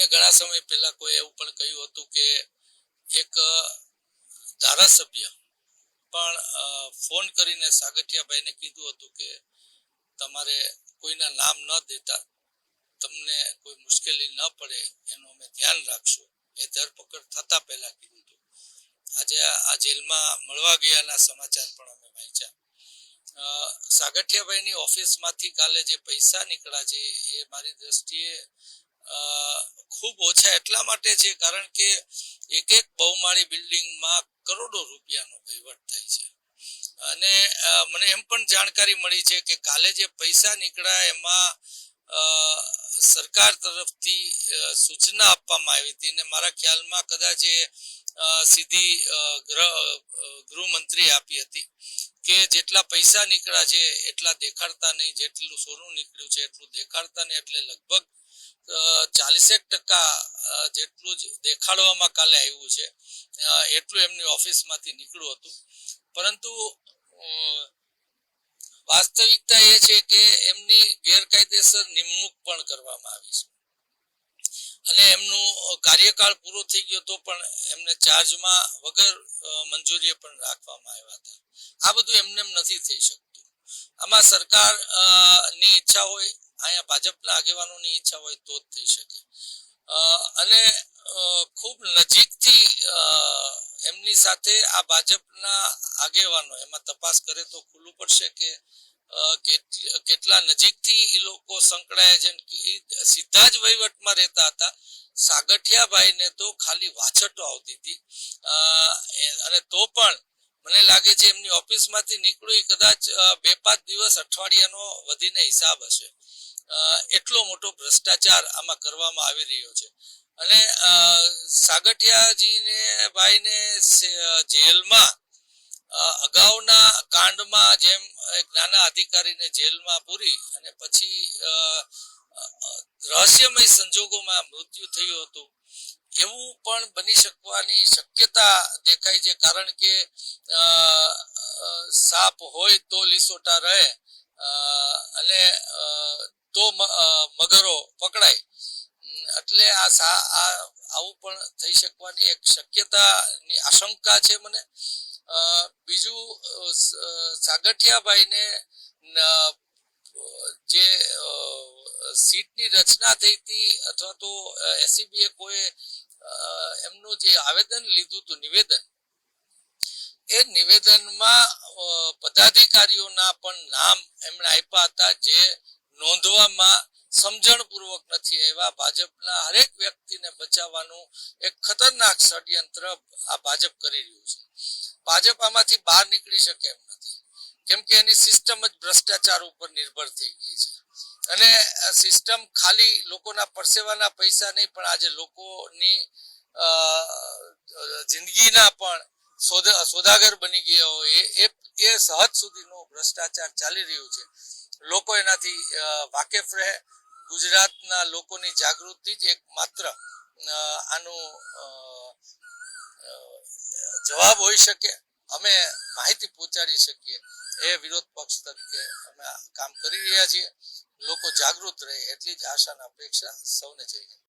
મને ઘણા સમય પહેલા કોઈ એવું પણ કહ્યું હતું કે એક ધારાસભ્ય પણ ફોન કરીને સાગઠિયાભાઈને કીધું હતું કે તમારે કોઈના નામ ન દેતા, તમને કોઈ મુશ્કેલી ન પડે, એનું અમે ધ્યાન રાખશું. એ ધરપકડ થતા પહેલા કીધું હતું. આજે આ જેલમાં મળવા ગયાના સમાચાર પણ અમે વાંચ્યા. સાગઠિયાભાઈની ઓફિસમાંથી કાલે જે પૈસા નીકળ્યા છે, એ મારી દ્રષ્ટિએ ખૂબ ઓછા એટલા માટે છે, કારણ કે એક એક બહુમાળી બિલ્ડિંગમાં કરોડો રૂપિયાનો વહીવટ થાય છે. અને મને એમ પણ જાણકારી મળી છે કે કાલે જે પૈસા નીકળ્યા એમાં સરકાર તરફથી સૂચના આપવામાં આવી હતી ને મારા ખ્યાલમાં કદાચ એ સીધી ગૃહમંત્રી આપી હતી કે જેટલા પૈસા નીકળ્યા છે, એટલા દેખાડતા નહીં. જેટલું સોનું નીકળ્યું છે, એટલું દેખાડતા નહીં. એટલે લગભગ ચાલીસેક ટકા જેટલું જ દેખાડવામાં કાલે આવ્યું છે. એટલું એમની ઓફિસમાંથી નીકળ્યું હતું. પરંતુ વાસ્તવિકતા એ છે કે એમની ગેરકાયદેસર નિમણૂક પણ કરવામાં આવી છે. અને એમનું કાર્યકાળ પૂરો થઈ ગયો તો પણ એમને ચાર્જમાં વગર મંજૂરીએ પણ રાખવામાં આવ્યા હતા. આ બધું એમને એમ નથી થઈ શકતું. આમાં સરકારની ઈચ્છા હોય, અહીંયા ભાજપના આગેવાનોની ઈચ્છા હોય તો જ થઈ શકે. અને ખૂબ નજીકથી એમની સાથે આ ભાજપના આગેવાનો, એમાં તપાસ કરે તો ખુલ્લું પડશે કે કેટલી- નજીકથી એ લોકો સંકળાયા છે સીધા જ વહીવટમાં રહેતા હતા. સાગઠિયાભાઈને તો ખાલી વાછટો આવતી હતી. અને તો પણ મને લાગે છે એમની ઓફિસમાંથી નીકળ્યું કદાચ બે પાંચ દિવસ અઠવાડિયાનો વધીને હિસાબ હશે. એટલો મોટો ભ્રષ્ટાચાર આમાં કરવામાં આવી રહ્યો છે. અને સાગઠિયાજીને ભાઈને જેલમાં અગાઉના કાંડમાં જેમ એક નાના અધિકારીને જેલમાં પૂરી અને પછી રહસ્યમય સંજોગોમાં મૃત્યુ થયું હતું, એવું પણ બની શકવાની શક્યતા દેખાય છે. કારણ કે સાપ હોય તો લીસોટા રહે અને તો મગરો પકડાય. એટલે આ સા- આવું પણ થઈ શકવાની એક શક્યતાની આશંકા છે મને. બીજું સાગઠિયાભાઈને જે સીટની રચના થઈ હતી અથવા તો એસીબી એ કોઈ એમનું જે આવેદન લીધું હતું, નિવેદન, એ નિવેદનમાં પદાધિકારીઓના પણ નામ એમણે આપ્યા હતા જે નોંધવામાં સમજણપૂર્વક નથી એવા ભાજપના હરેક વ્યક્તિને બચાવવાનું એક ખતરનાક ષડયંત્ર આ ભાજપ કરી રહ્યું છે. ભાજપ આમાંથી બહાર નીકળી શકે એમ નથી. કેમ કે એની સિસ્ટમ જ ભ્રષ્ટાચાર ઉપર નિર્ભર થઈ ગઈ છે. અને સિસ્ટમ ખાલી લોકોના પરસેવાના પૈસા નહીં, પણ આજે લોકોની જિંદગીના પણ સોદાગર બની ગયા હોય એ, એ- હદ સુધીનો ભ્રષ્ટાચાર ચાલી રહ્યું છે. લોકો એનાથી વાકેફ રહે ગુજરાતના લોકોની જાગૃતિ જ એક માત્ર આનું જવાબ હોઈ શકે. અમે માહિતી પહોંચાડી શકીએ. એ વિરોધ પક્ષ તરીકે અમે કામ કરી રહ્યા છીએ. લોકો જાગૃત રહે એટલી જ આશાના અપેક્ષા સૌને છે